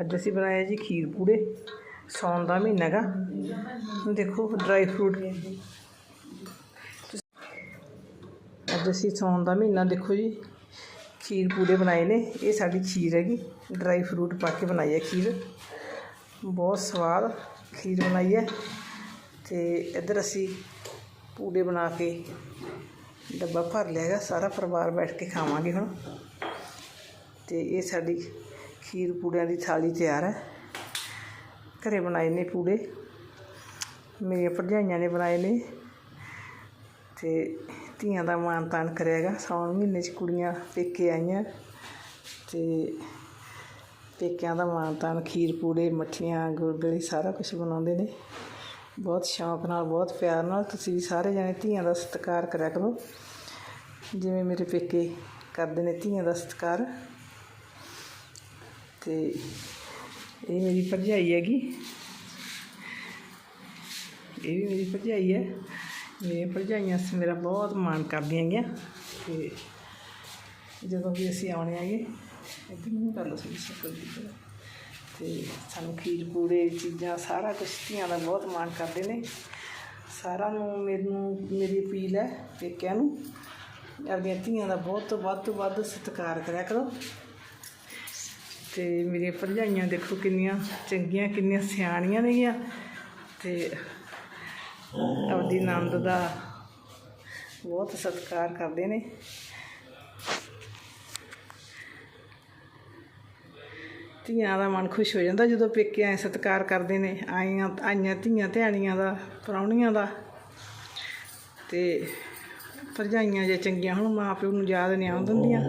ਅੱਜ ਅਸੀਂ ਬਣਾਇਆ ਜੀ ਖੀਰ ਪੂੜੇ ਸੌਣ ਦਾ ਮਹੀਨਾ ਗਾ। ਦੇਖੋ ਡਰਾਈ ਫਰੂਟ ਅੱਜ ਅਸੀਂ ਸੌਣ ਦਾ ਮਹੀਨਾ, ਦੇਖੋ ਜੀ, ਖੀਰ ਪੂੜੇ ਬਣਾਏ ਨੇ। ਇਹ ਸਾਡੀ ਖੀਰ ਹੈਗੀ ਡਰਾਈ ਫਰੂਟ ਪਾ ਕੇ ਬਣਾਈ ਹੈ ਖੀਰ। ਬਹੁਤ ਸਵਾਦ ਖੀਰ ਬਣਾਈ ਹੈ। ਤੇ ਇੱਧਰ ਅਸੀਂ ਪੂੜੇ ਬਣਾ ਕੇ ਡੱਬਾ ਭਰ ਲਿਆ ਹੈਗਾ, ਸਾਰਾ ਪਰਿਵਾਰ ਬੈਠ ਕੇ ਖਾਵਾਂਗੇ ਹੁਣ। ਤੇ ਇਹ ਸਾਡੀ ਖੀਰ ਪੂੜਿਆਂ ਦੀ ਥਾਲੀ ਤਿਆਰ ਹੈ। ਘਰੇ ਬਣਾਏ ਨੇ ਪੂੜੇ। ਮੇਰੀਆਂ ਭਰਜਾਈਆਂ ਨੇ ਬਣਾਏ ਨੇ। ਤੇ ਧੀਆਂ ਦਾ ਮਾਣ ਤਾਣ ਕਰਿਆਗਾ। ਸਾਉਣ ਮਹੀਨੇ 'ਚ ਕੁੜੀਆਂ ਪੇਕੇ ਆਈਆਂ। ਤੇ ਪੇਕਿਆਂ ਦਾ ਮਾਣ ਤਾਣ, ਖੀਰ ਪੂੜੇ, ਮੱਠੀਆਂ ਗੁਲਗੁਲੇ ਸਾਰਾ ਕੁਝ ਬਣਾਉਂਦੇ ਨੇ। ਬਹੁਤ ਸ਼ੌਂਕ ਨਾਲ, ਬਹੁਤ ਪਿਆਰ ਨਾਲ ਤੁਸੀਂ ਵੀ ਸਾਰੇ ਜਣੇ ਧੀਆਂ ਦਾ ਸਤਿਕਾਰ ਕਰਿਆ ਕਰੋ। ਜਿਵੇਂ ਮੇਰੇ ਪੇਕੇ ਕਰਦੇ ਨੇ ਧੀਆਂ ਦਾ ਸਤਿਕਾਰ। ਤੇ ਇਹ ਮੇਰੀ ਭਰਜਾਈ ਹੈਗੀ। ਇਹ ਵੀ ਮੇਰੀ ਭਰਜਾਈ ਹੈ। ਮੇਰੀਆਂ ਭਰਜਾਈਆਂ ਸ ਮੇਰਾ ਬਹੁਤ ਮਾਣ ਕਰਦੀਆਂ ਹੈਗੀਆਂ। ਤੇ ਜਦੋਂ ਵੀ ਅਸੀਂ ਆਉਣੇ ਹੈਗੇ, ਇੱਧਰ ਨੂੰ ਕਰ ਲਓ ਸਾਡੀ ਸ਼ਕਲ ਤੇ ਸਾਨੂੰ ਖੀਰ ਪੂੜੇ, ਚੀਜ਼ਾਂ ਸਾਰਾ ਕੁਛ ਧੀਆਂ ਦਾ ਬਹੁਤ ਮਾਣ ਕਰਦੇ ਨੇ। ਸਾਰਿਆਂ ਨੂੰ ਮੈਨੂੰ, ਮੇਰੀ ਅਪੀਲ ਹੈ ਪੇਕਿਆਂ ਨੂੰ, ਆਪਣੀਆਂ ਧੀਆਂ ਦਾ ਬਹੁਤ ਤੋਂ ਵੱਧ ਤੋਂ ਵੱਧ ਸਤਿਕਾਰ ਕਰਿਆ ਕਰੋ। ਤੇ ਮੇਰੀਆਂ ਭਰਜਾਈਆਂ ਦੇਖੋ ਕਿੰਨੀਆਂ ਚੰਗੀਆਂ, ਕਿੰਨੀਆਂ ਸਿਆਣੀਆਂ ਨੇਗੀਆਂ ਤੇ ਆਪਦੀ ਨੰਦ ਦਾ ਬਹੁਤ ਸਤਿਕਾਰ ਕਰਦੇ ਨੇ। ਧੀਆਂ ਦਾ ਮਨ ਖੁਸ਼ ਹੋ ਜਾਂਦਾ ਜਦੋਂ ਪੇਕੇ ਆਏ ਸਤਿਕਾਰ ਕਰਦੇ ਨੇ, ਆਈਆਂ ਆਈਆਂ ਧੀਆਂ ਧਿਆਣੀਆਂ ਦਾ, ਪ੍ਰਾਹੁਣੀਆਂ ਦਾ ਤੇ ਭਰਜਾਈਆਂ ਜੇ ਚੰਗੀਆਂ ਹੁਣ, ਮਾਂ ਪਿਓ ਨੂੰ ਯਾਦ ਨਹੀਂ ਆਉਂ ਦਿੰਦੀਆਂ।